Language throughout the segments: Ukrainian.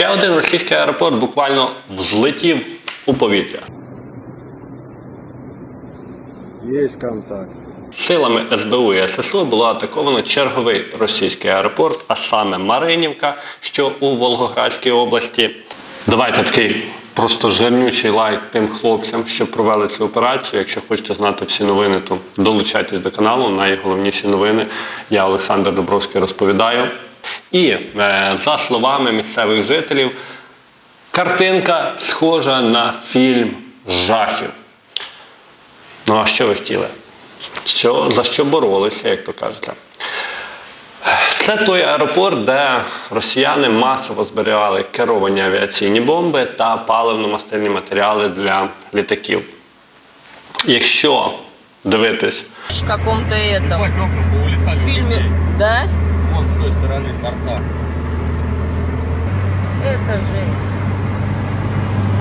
Ще один російський аеропорт буквально взлетів у повітря. Есть контакт. Силами СБУ і ССО було атаковано черговий російський аеропорт, а саме Маринівка, що у Волгоградській області. Давайте такий просто жирнючий лайк тим хлопцям, що провели цю операцію. Якщо хочете знати всі новини, то долучайтесь до каналу. Найголовніші новини я Олександр Добровський розповідаю. І е, за словами місцевих жителів, картинка схожа на фільм жахів. Ну а що ви хотіли? Що, за що боролися, як то кажете? Це той аеропорт, де росіяни масово зберігали керовані авіаційні бомби та паливно-мастильні матеріали для літаків. Якщо дивитись в этом Легко да? Вон с той стороны, с торца. Это жесть.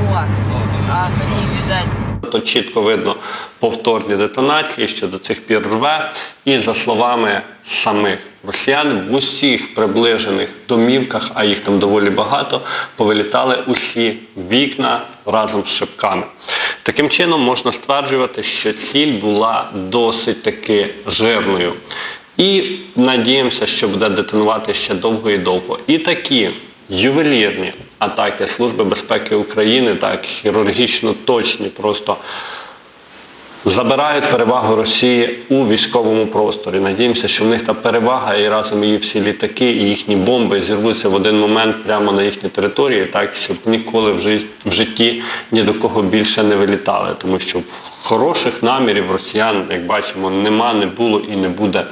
Вот. Ах, не видать. то чітко видно повторні детонації, що до цих пір рве. І за словами самих росіян, в усіх приближених домівках, а їх там доволі багато, повилітали усі вікна разом з шибками. Таким чином можна стверджувати, що ціль була досить таки жирною. І надіємося, що буде детонувати ще довго і довго. І такі ювелірні атаки Служби безпеки України, так хірургічно точні, просто забирають перевагу Росії у військовому просторі. Надіємося, що в них та перевага і разом її всі літаки і їхні бомби зірвуться в один момент прямо на їхній території, так щоб ніколи в житті ні до кого більше не вилітали, тому що хороших намірів росіян, як бачимо, нема, не було і не буде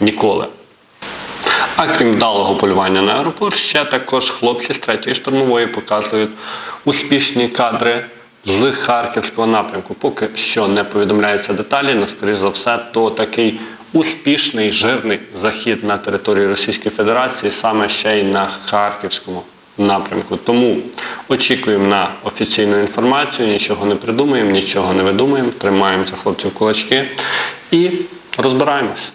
ніколи. А крім вдалого полювання на аеропорт, ще також хлопці з третьої штурмової показують успішні кадри з харківського напрямку. Поки що не повідомляються деталі, але, скоріш за все, то такий успішний жирний захід на території Російської Федерації, саме ще й на харківському напрямку. Тому очікуємо на офіційну інформацію, нічого не придумаємо, нічого не видумаємо, тримаємо за хлопців кулачки і розбираємось.